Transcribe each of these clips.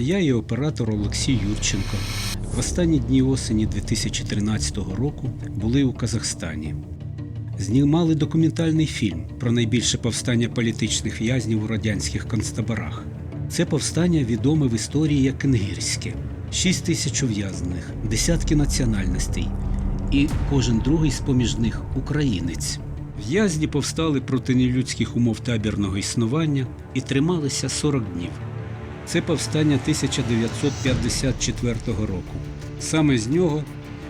Я і оператор Олексій Юрченко в останні дні осені 2013 року були у Казахстані. Знімали документальний фільм про найбільше повстання політичних в'язнів у радянських концтаборах. Це повстання відоме в історії як Кенгірське. Шість тисяч ув'язнених, десятки національностей, і кожен другий з поміж них українець. В'язні повстали проти нелюдських умов табірного існування і трималися 40 днів. Це повстання 1954 року. Саме з нього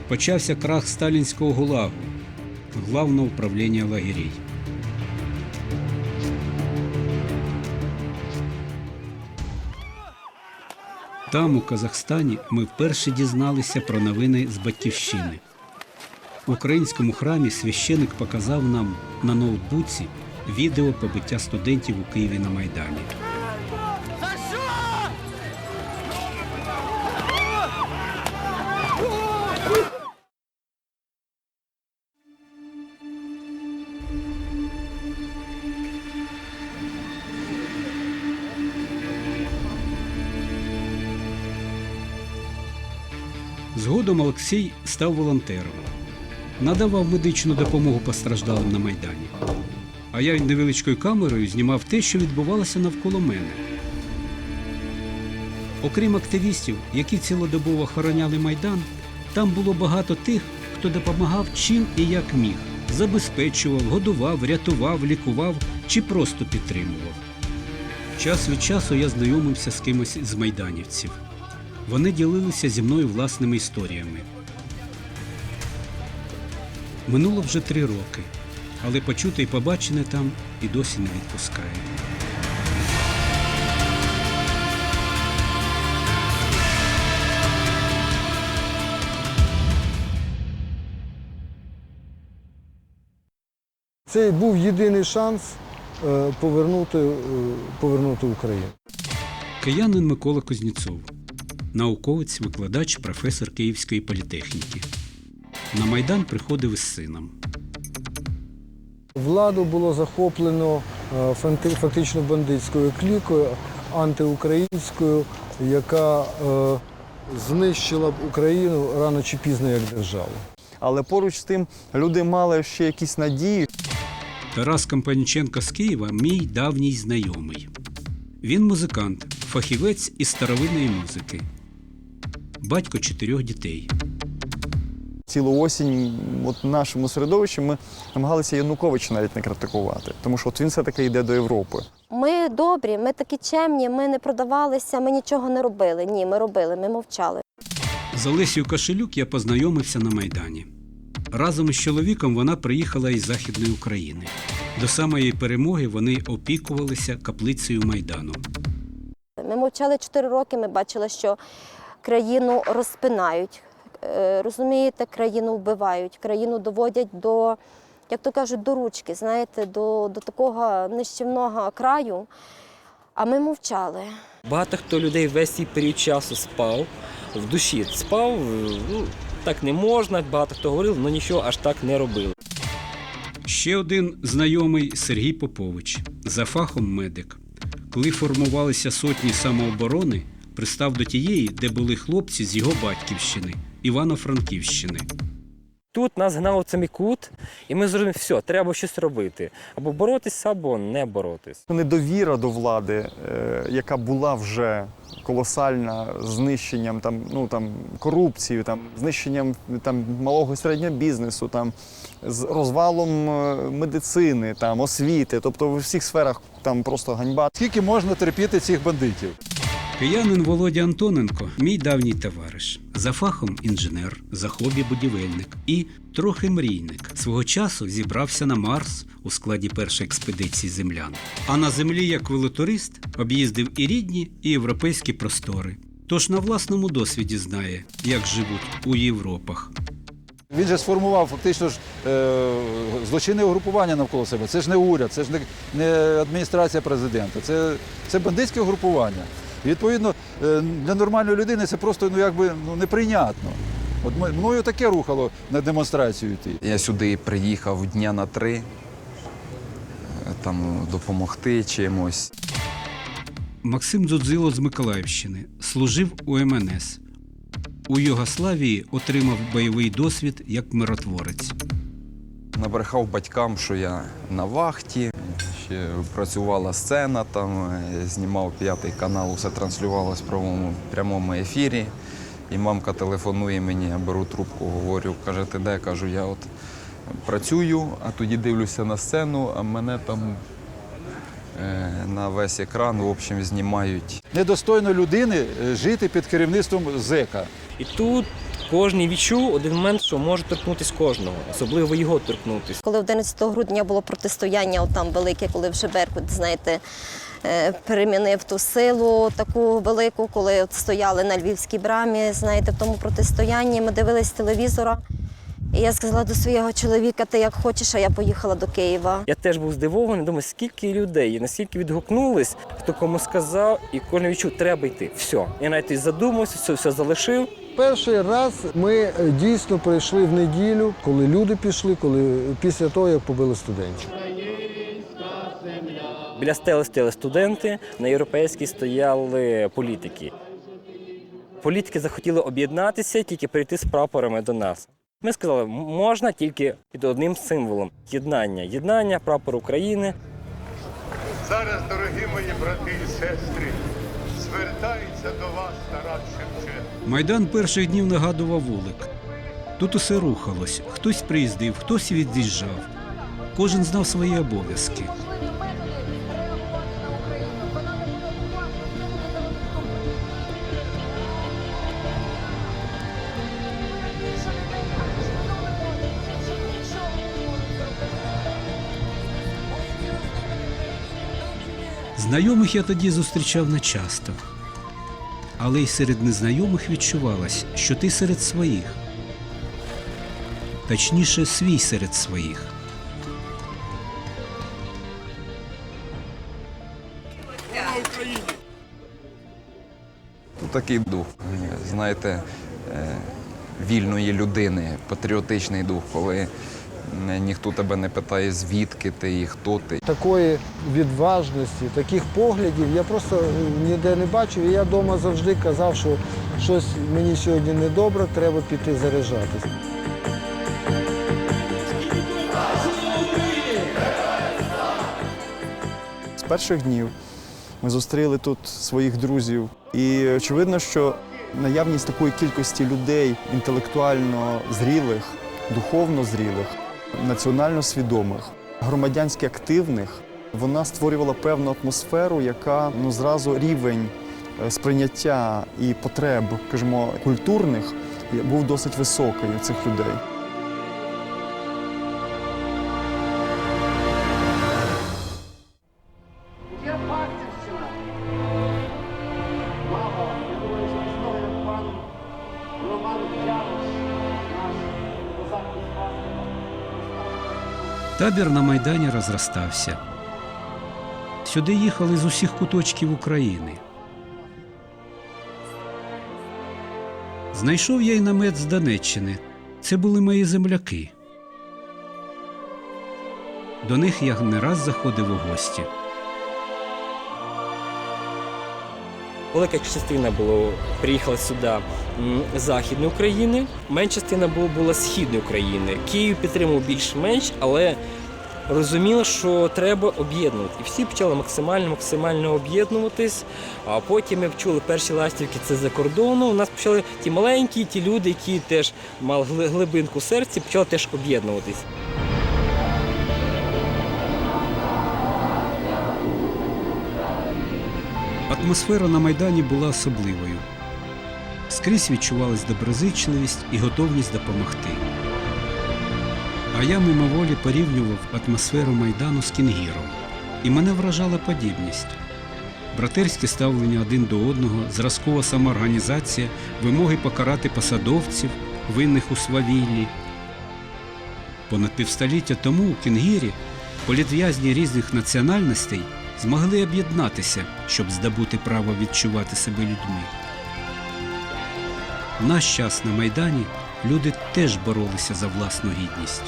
почався крах сталінського гулагу, главного управління лагерей. Там, у Казахстані, ми вперше дізналися про новини з батьківщини. В українському храмі священик показав нам на ноутбуці відео побиття студентів у Києві на Майдані. Олексій став волонтером, надавав медичну допомогу постраждалим на Майдані. А я невеличкою камерою знімав те, що відбувалося навколо мене. Окрім активістів, які цілодобово охороняли Майдан, там було багато тих, хто допомагав чим і як міг, забезпечував, годував, рятував, лікував чи просто підтримував. Час від часу я знайомився з кимось з майданівців. Вони ділилися зі мною власними історіями. Минуло вже три роки, але почуте і побачене там і досі не відпускає. Це був єдиний шанс е, повернути, е, повернути Україну. Киянин Микола Кузнєцов, науковець, викладач, професор Київської політехніки. На Майдан приходив із сином. Владу було захоплено е, фактично бандитською клікою, антиукраїнською, яка е, знищила б Україну рано чи пізно як державу. Але поруч з тим люди мали ще якісь надії. Тарас Компаніченко з Києва мій давній знайомий. Він музикант, фахівець із старовинної музики, батько чотирьох дітей. Цілу осінь от в нашому середовищі ми намагалися Януковича навіть не критикувати, тому що от він все-таки йде до Європи. Ми добрі, ми такі чемні, ми не продавалися, ми нічого не робили. Ні, ми робили, ми мовчали. З Олесією Кашелюк я познайомився на Майдані. Разом із чоловіком вона приїхала із Західної України. До самої перемоги вони опікувалися каплицею Майдану. Ми мовчали 4 роки, ми бачили, що країну розпинають. Е, Розумієте, країну вбивають, країну доводять до, як то кажуть, до ручки, знаєте, до, до такого нищівного краю. А ми мовчали. Багато хто людей весь цей період часу спав в душі. Спав, ну так не можна, багато хто говорив, але нічого аж так не робили. Ще один знайомий Сергій Попович, за фахом медик. Коли формувалися сотні самооборони, пристав до тієї, де були хлопці з його батьківщини, Івано-Франківщини. Тут нас гнав в самий кут, і ми зрозуміли, все, треба щось робити. Або боротися, або не боротись. Недовіра до влади, е, яка була вже колосальна знищенням там, ну, там, корупції, там, знищенням там, малого і середнього бізнесу, там, з розвалом е, медицини, там, освіти, тобто в всіх сферах там просто ганьба. Скільки можна терпіти цих бандитів? Киянин Володя Антоненко мій давній товариш. За фахом інженер, за хобі будівельник і трохи мрійник. Свого часу зібрався на Марс у складі першої експедиції землян. А на землі, як велотурист, об'їздив і рідні, і європейські простори. Тож на власному досвіді знає, як живуть у Європах. Він же сформував фактично ж е, злочинне угрупування навколо себе. Це ж не уряд, це ж не, не адміністрація президента, це, це бандитське угрупування. І, відповідно, е, для нормальної людини це просто ну, якби, ну, неприйнятно. От мною таке рухало на демонстрацію йти. Я сюди приїхав дня на три, е, там допомогти чимось. Максим Дзудзило з Миколаївщини служив у МНС. У Югославії отримав бойовий досвід як миротворець. Набрехав батькам, що я на вахті. Ще працювала сцена, там е, знімав п'ятий канал, усе транслювалося в прямому, прямому ефірі. І мамка телефонує мені, я беру трубку, говорю, каже, ти де? Кажу, я от працюю, а тоді дивлюся на сцену, а мене там е, на весь екран в общем, знімають Недостойно людини е, жити під керівництвом зека. І тут кожен відчув один момент, що може торкнутися кожного, особливо його торкнутися. Коли 11 грудня було протистояння, там велике, коли вже Беркут, знаєте, е, перемінив ту силу таку велику, коли от стояли на Львівській брамі, знаєте, в тому протистоянні, ми дивились телевізора. І я сказала до свого чоловіка, ти як хочеш, а я поїхала до Києва. Я теж був здивований, думаю, скільки людей, наскільки відгукнулись, хто кому сказав, і кожен відчув, треба йти. Все. Я навіть задумався, все, все залишив. Перший раз ми е, дійсно прийшли в неділю, коли люди пішли, коли після того, як побили студентів. Біля стели стояли студенти, на європейській стояли політики. Політики захотіли об'єднатися, тільки прийти з прапорами до нас. Ми сказали, «М- можна тільки під одним символом єднання. Єднання, прапор України. Зараз, дорогі мої брати і сестри, звертається до вас Шевченко. Майдан перших днів нагадував вулик. Тут усе рухалось, хтось приїздив, хтось від'їжджав. Кожен знав свої обов'язки. Знайомих я тоді зустрічав нечасто. Але й серед незнайомих відчувалось, що ти серед своїх. Точніше, свій серед своїх. такий дух, знаєте, е, вільної людини, патріотичний дух, коли ніхто тебе не питає, звідки ти і хто ти. Такої відважності, таких поглядів я просто е, ніде не бачив. І я вдома завжди казав, що щось мені сьогодні недобре, треба піти заряджатися. З перших днів ми зустріли тут своїх друзів. І очевидно, що наявність такої кількості людей інтелектуально зрілих, духовно зрілих, національно свідомих, громадянськи активних, вона створювала певну атмосферу, яка ну зразу рівень е, сприйняття і потреб, скажімо, культурних був досить високий у цих людей. Табір на Майдані розростався. Сюди їхали з усіх куточків України. Знайшов я й намет з Донеччини. Це були мої земляки. До них я не раз заходив у гості. Велика частина було приїхала сюди з Західної України, менша частина була, була Східної України. Київ підтримував більш-менш, але розуміло, що треба об'єднувати. І всі почали максимально максимально об'єднуватись. А потім ми чули перші ластівки це за кордону. У нас почали ті маленькі, ті люди, які теж мали гли- глибинку в серці, почали теж об'єднуватись. Атмосфера на Майдані була особливою. Скрізь відчувалась доброзичливість і готовність допомогти. А я мимоволі порівнював атмосферу Майдану з Кінгіром, і мене вражала подібність. Братерське ставлення один до одного, зразкова самоорганізація, вимоги покарати посадовців, винних у свавіллі. Понад півстоліття тому у Кінгірі політв'язні різних національностей змогли об'єднатися, щоб здобути право відчувати себе людьми. В наш час на Майдані люди теж боролися за власну гідність.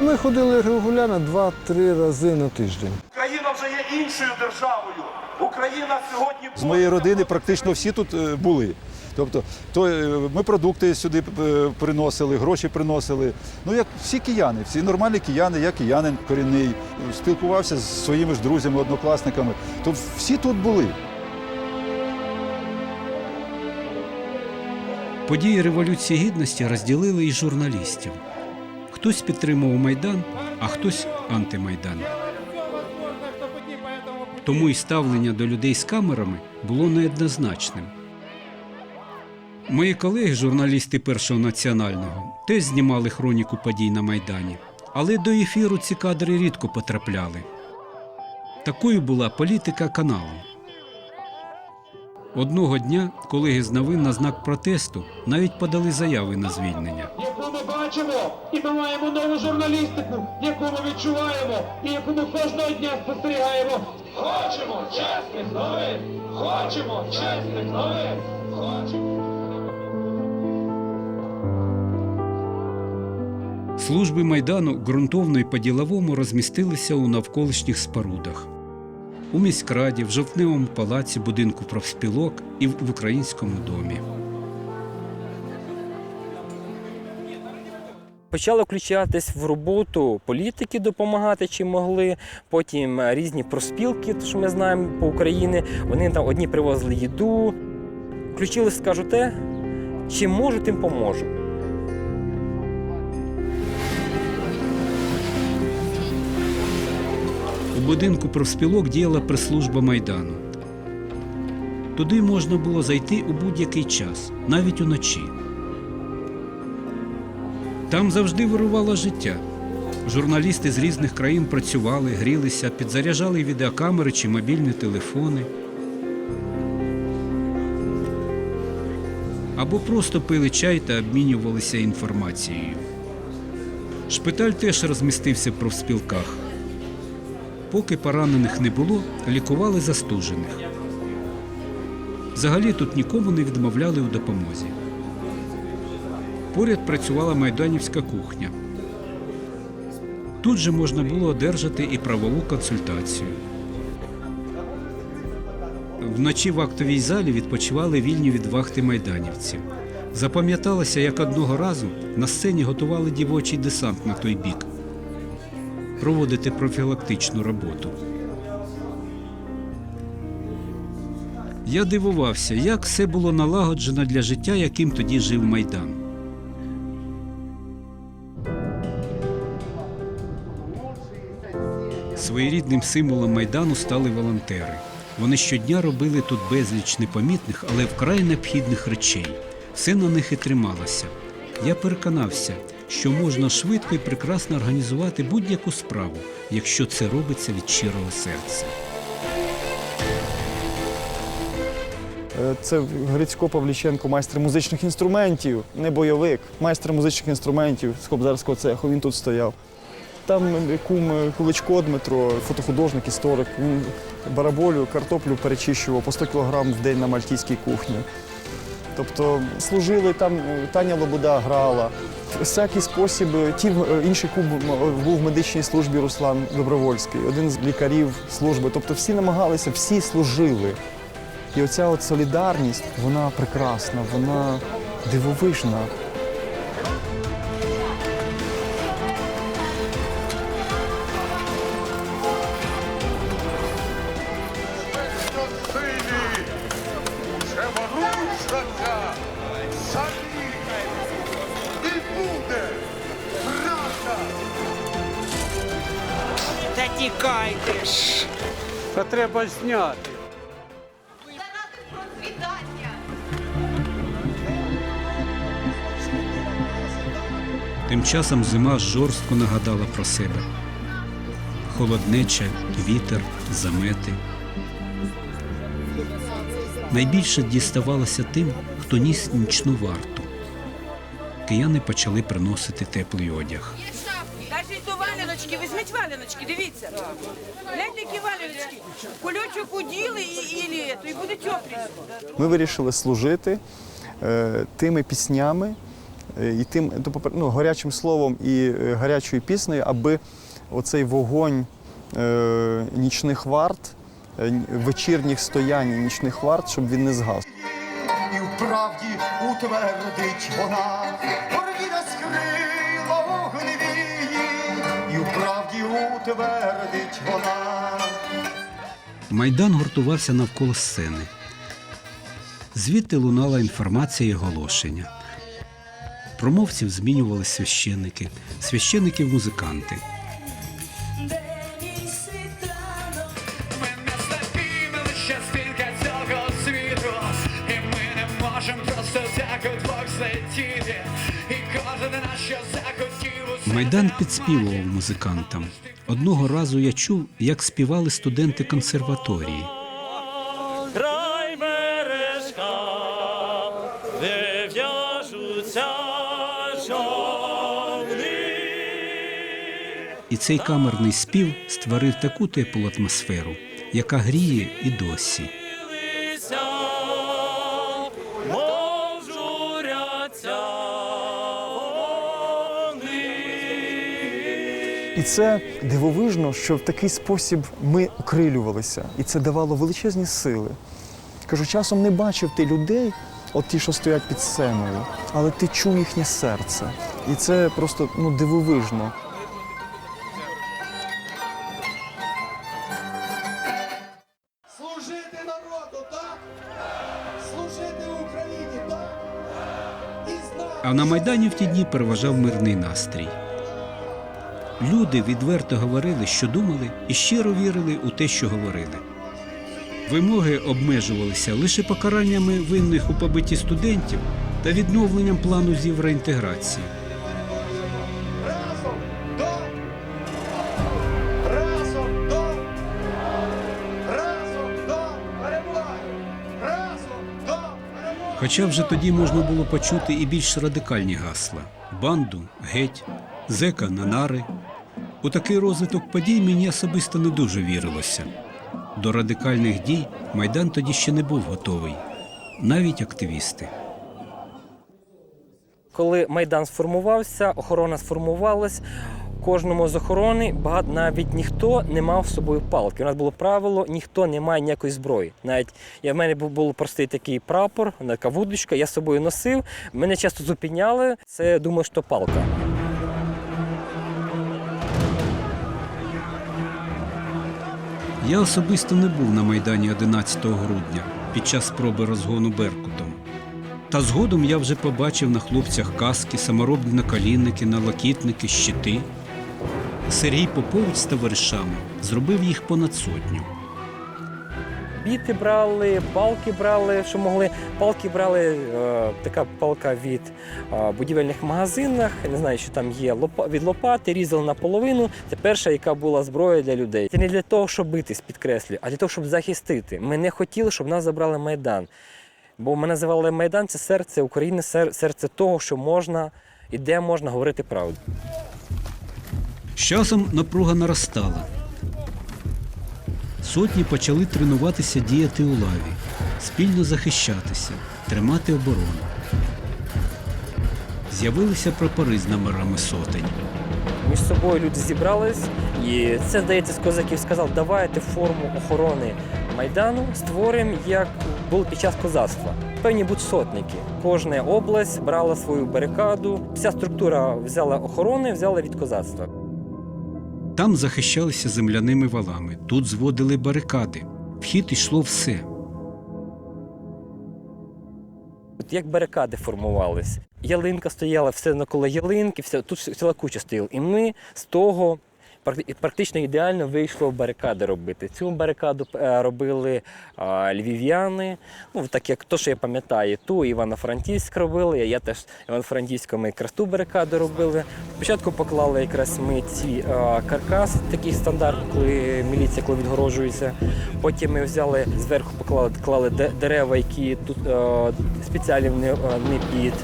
Ми ходили регулярно 2-3 рази на тиждень. Країна вже є іншою державою. Україна сьогодні З моєї родини практично всі тут е, були. Тобто, то е, ми продукти сюди е, приносили, гроші приносили. Ну, як всі кияни, всі нормальні кияни, я киянин корінний, спілкувався з своїми ж друзями, однокласниками. То всі тут були. Події Революції Гідності розділили і журналістів. Хтось підтримував Майдан, а хтось антимайдан. Тому і ставлення до людей з камерами було неоднозначним. Мої колеги, журналісти першого національного, теж знімали хроніку подій на Майдані, але до ефіру ці кадри рідко потрапляли. Такою була політика каналу. Одного дня колеги з новин на знак протесту навіть подали заяви на звільнення. яку ми бачимо, і ми маємо нову журналістику, яку ми відчуваємо, і яку ми кожного дня спостерігаємо. Хочемо чесних новин! Хочемо чесних новин! Хочемо! Служби майдану ґрунтовно і по-діловому розмістилися у навколишніх спорудах. У міськраді, в жовтневому палаці, будинку профспілок і в українському домі. Почали включатись в роботу політики, допомагати чим могли. Потім е, різні проспілки, що ми знаємо по Україні. Вони там одні привозили їду. Включились, скажу те, чим можу, тим поможу. У будинку профспілок діяла прес-служба майдану. Туди можна було зайти у будь-який час, навіть уночі. Там завжди вирувало життя. Журналісти з різних країн працювали, грілися, підзаряджали відеокамери чи мобільні телефони. Або просто пили чай та обмінювалися інформацією. Шпиталь теж розмістився в профспілках. Поки поранених не було, лікували застужених. Взагалі тут нікому не відмовляли у допомозі. Поряд працювала майданівська кухня. Тут же можна було одержати і правову консультацію. Вночі в актовій залі відпочивали вільні від вахти майданівці. Запам'яталося, як одного разу на сцені готували дівочий десант на той бік проводити профілактичну роботу. Я дивувався, як все було налагоджено для життя, яким тоді жив Майдан. Своєрідним символом Майдану стали волонтери. Вони щодня робили тут безліч непомітних, але вкрай необхідних речей. Все на них і трималося. Я переконався, що можна швидко і прекрасно організувати будь-яку справу, якщо це робиться від щирого серця. Е, Це Грицько Павліченко, майстер музичних інструментів, не бойовик, майстер музичних інструментів з кобзарського цеху. Він тут стояв. Там кум Куличко Дмитро, фотохудожник, історик. Він бараболю, картоплю перечищував по 100 кг в день на мальтійській кухні. Тобто служили там, Таня Лобода грала. Всякий спосіб, ті, інший кум був в медичній службі Руслан Добровольський, один з лікарів служби. Тобто всі намагалися, всі служили. І оця от солідарність, вона прекрасна, вона дивовижна. Треба зняти. Тим часом зима жорстко нагадала про себе. Холоднеча, вітер, замети. Найбільше діставалося тим, хто ніс нічну варту. Кияни почали приносити теплий одяг. До валяночки, візьміть валяночки, дивіться. Гляньте, які валяночки. Кульочок уділи і, і літо, і буде теплі. Ми вирішили служити е, тими піснями, е, і тим ну, гарячим словом і е, гарячою піснею, аби оцей вогонь е, нічних варт, е, вечірніх стоянь і нічних варт, щоб він не згас. і в правді утвердить вона, утвердить вона. Майдан гуртувався навколо сцени. Звідти лунала інформація і оголошення. Промовців змінювали священники, священиків музиканти. Ми Майдан підспівував музикантам. Одного разу я чув, як співали студенти консерваторії. край бережка, де в'яжуться човни. І цей камерний спів створив таку теплу атмосферу, яка гріє і досі. І це дивовижно, що в такий спосіб ми окрилювалися, і це давало величезні сили. Кажу, часом не бачив ти людей, от ті, що стоять під сценою, але ти чув їхнє серце. І це просто ну, дивовижно. Служити народу, так? Служити Україні, так? І знати. А на Майдані в ті дні переважав мирний настрій. Люди відверто говорили, що думали, і щиро вірили у те, що говорили. Вимоги обмежувалися лише покараннями винних у побитті студентів та відновленням плану з євроінтеграції. Хоча вже тоді можна було почути і більш радикальні гасла: банду, геть, зека на нари. У такий розвиток подій мені особисто не дуже вірилося. До радикальних дій Майдан тоді ще не був готовий, навіть активісти. Коли майдан сформувався, охорона сформувалась. Кожному з охорони багато навіть ніхто не мав з собою палки. У нас було правило, ніхто не має ніякої зброї. Навіть я в мене був простий такий прапор, така вудочка, я з собою носив. Мене часто зупиняли. Це думаю, що палка. Я особисто не був на Майдані 11 грудня під час спроби розгону Беркутом. Та згодом я вже побачив на хлопцях каски, саморобні наколінники, налакітники, щити. Сергій Попович з товаришами зробив їх понад сотню. Біти брали, палки брали, що могли. Палки брали, е, така палка від е, будівельних магазинах. Не знаю, що там є лопа, від лопати, різали наполовину. Це перша, яка була зброя для людей. Це не для того, щоб битись, підкреслюю, а для того, щоб захистити. Ми не хотіли, щоб нас забрали Майдан. Бо ми називали Майдан це серце України, серце того, що можна і де можна говорити правду. З часом напруга наростала. Сотні почали тренуватися діяти у лаві, спільно захищатися, тримати оборону. З'явилися прапори з номерами сотень. Між собою люди зібрались, і це, здається, з козаків сказав, давайте форму охорони Майдану створимо, як було під час козацтва. Певні будуть сотники. Кожна область брала свою барикаду. Вся структура взяла охорони, взяла від козацтва. Там захищалися земляними валами, тут зводили барикади. вхід йшло все. От як барикади формувались. Ялинка стояла, все навколо ялинки, все, тут ціла куча стояла. І ми з того практично ідеально вийшло барикади робити. Цю барикаду е, робили львів'яни. Ну, так як то, що я пам'ятаю, ту Івано-Франківськ робили, я теж Івано-Франківському якраз ту барикаду робили. Спочатку поклали якраз ми ці каркас, такий стандарт, коли міліція коли відгороджується. Потім ми взяли зверху поклали клали дерева, які тут спеціально не під.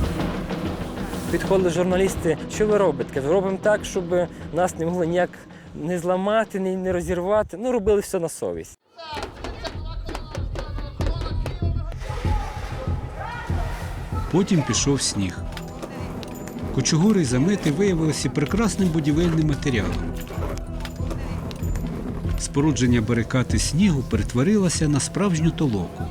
Підходили журналісти, що ви робите? Кажу, робимо так, щоб нас не могли ніяк не зламати, ні не розірвати. Ну, робили все на совість. Потім пішов сніг. Кучугури й замети виявилися прекрасним будівельним матеріалом. Спорудження барикад із снігу перетворилося на справжню толоку.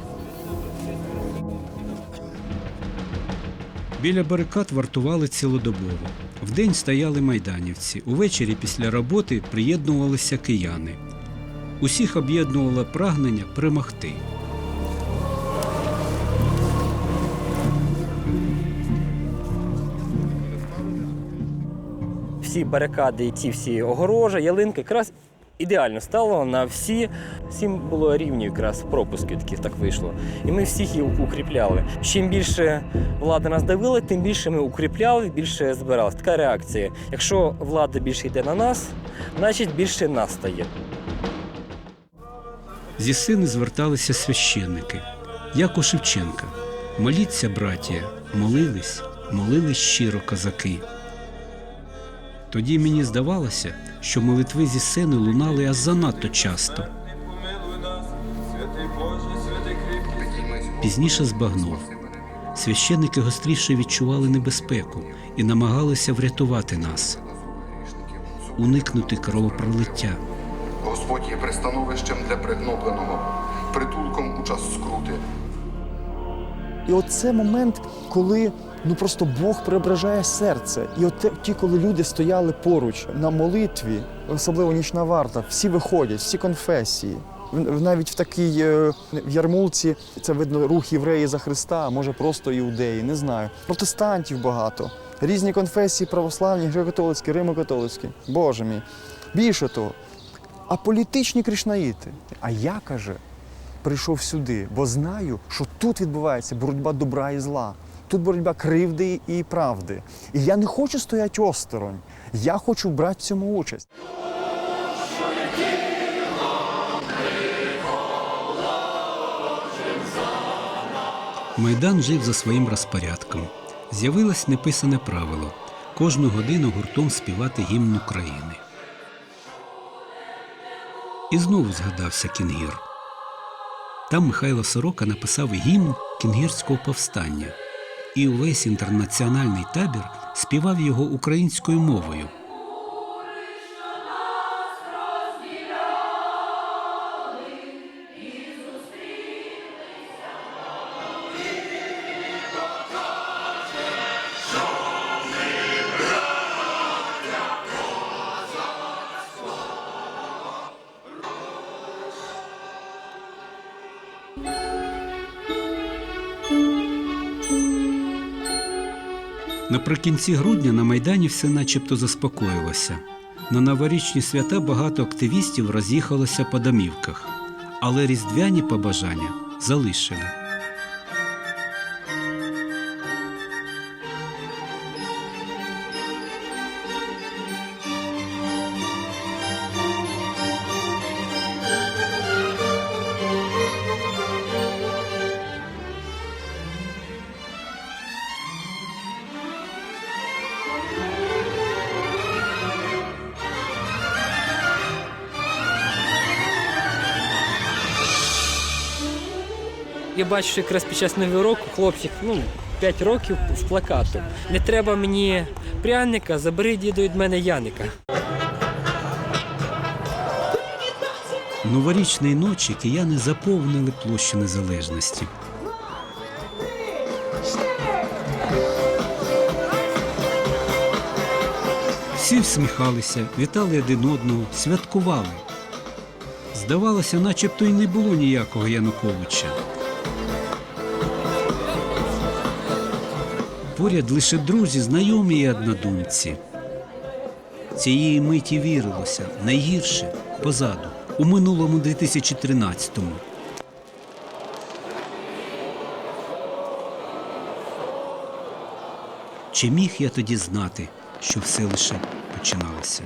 Біля барикад вартували цілодобово. Вдень стояли майданівці. Увечері після роботи приєднувалися кияни. Усіх об'єднувало прагнення перемогти. Всі барикади ці всі огорожі, ялинки якраз ідеально стало на всі. Всім було рівні якраз пропуски, такі так вийшло. І ми всіх їх укріпляли. Чим більше влада нас давила, тим більше ми укріпляли, більше збиралися. Така реакція. Якщо влада більше йде на нас, значить більше нас стає. Зі сини зверталися священники, як у Шевченка. Моліться, братія, молились, молились щиро козаки. Тоді мені здавалося, що молитви зі сцени лунали аж занадто часто. Пізніше збагнув. Священники гостріше відчували небезпеку і намагалися врятувати нас, уникнути кровопролиття. Господь є пристановищем для пригнобленого, притулком у час скрути. І оце момент, коли ну просто Бог преображає серце. І от те- ті, коли люди стояли поруч на молитві, особливо нічна варта, всі виходять, всі конфесії. Навіть в такій е, в ярмулці це видно рух євреї за Христа, може просто іудеї, не знаю. Протестантів багато. Різні конфесії православні, греко-католицькі, римо-католицькі. Боже мій. Більше того, а політичні кришнаїти. А я каже, прийшов сюди, бо знаю, що тут відбувається боротьба добра і зла. Тут боротьба кривди і правди. І я не хочу стояти осторонь. Я хочу брати в цьому участь. Майдан жив за своїм розпорядком. З'явилось неписане правило кожну годину гуртом співати гімн України. І знову згадався Кінгір. Там Михайло Сорока написав гімн кінгірського повстання, і увесь інтернаціональний табір співав його українською мовою. Наприкінці грудня на Майдані все начебто заспокоїлося. На новорічні свята багато активістів роз'їхалося по домівках, але різдвяні побажання залишили. Я бачу, що якраз під час нового року хлопчик, ну, 5 років з плакату. Не треба мені пряника, забери діду від мене Яника. Новорічної ночі кияни заповнили площу незалежності. Всі всміхалися, вітали один одного, святкували. Здавалося, начебто й не було ніякого Януковича. Поряд лише друзі, знайомі і однодумці. Цієї миті вірилося найгірше позаду, у минулому 2013-му. Чи міг я тоді знати, що все лише починалося?